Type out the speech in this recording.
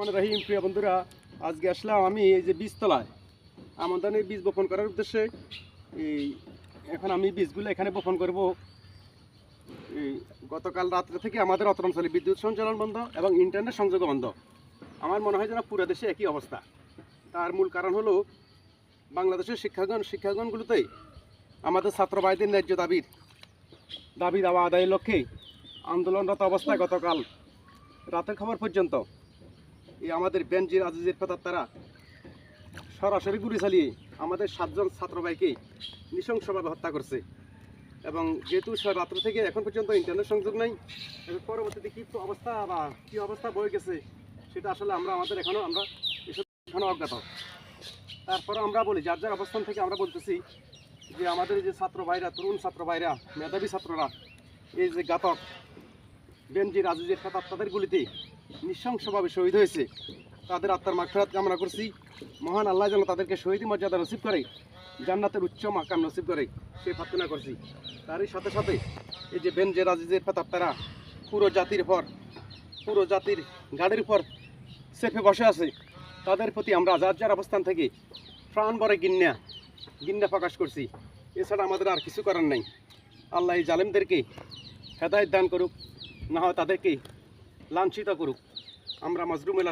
মানে রহিম, প্রিয় বন্ধুরা, আজকে আসলাম আমি এই যে বীজতলায়। আমাদের বীজ বপন করার উদ্দেশ্যে। এই, এখন আমি বীজগুলো এখানে বপন করব। এই, গতকাল রাত্রে থেকে আমাদের অত অঞ্চলে বিদ্যুৎ সঞ্চালন বন্ধ এবং ইন্টারনেট সংযোগ বন্ধ। আমার মনে হয় যেন পুরো দেশে একই অবস্থা। তার মূল কারণ হলো, বাংলাদেশের শিক্ষাগণ শিক্ষাগণগুলোতেই আমাদের ছাত্র ভাইদের ন্যায্য দাবির দাবি দাওয়া আদায়ের লক্ষ্যে আন্দোলনরত অবস্থায় গতকাল রাতের খবর পর্যন্ত এই আমাদের বেনজির আজিজের ফেতার তারা সরাসরি গুলি চালিয়ে আমাদের সাতজন ছাত্র ভাইকে নৃশংসভাবে হত্যা করছে। এবং যেহেতু রাত্র থেকে এখন পর্যন্ত ইন্টারনেট সংযোগ নাই পরবর্তীতে কী অবস্থা বা কী অবস্থা বয়ে গেছে, সেটা আসলে আমরা আমাদের এখনও আমরা এসব এখনও অজ্ঞাত। তারপরে আমরা বলি, যার যার অবস্থান থেকে আমরা বলতেছি যে আমাদের যে ছাত্র ভাইরা, তরুণ ছাত্র ভাইরা, মেধাবী ছাত্ররা, এই যে গাতক বেনজির আজিজের ফেতার তাদের গুলিতে নৃশংসভাবে শহীদ হয়েছে। তাদের আত্মার মাগফিরাত কামনা করছি। মহান আল্লাহ যেন তাদেরকে শহীদ মর্যাদা নসিব করে, জান্নাতের উচ্চ মাকাম নসিব করে, সে প্রার্থনা করছি। তারই সাথে সাথে এই যে বেনজের আজিজের ফেতার তারা পুরো জাতির পর, পুরো জাতির গাড়ির উপর চেপে বসে আছে। তাদের প্রতি আমরা যার যার অবস্থান থেকে প্রাণ ভরে গিন্না গিন্না প্রকাশ করছি। এছাড়া আমাদের আর কিছু করার নাই। আল্লাহ এই জালেমদেরকে হেদায়ত দান করুক, না হয় তাদেরকে লাঞ্ছিত করুক। আমরা মজরুমেলা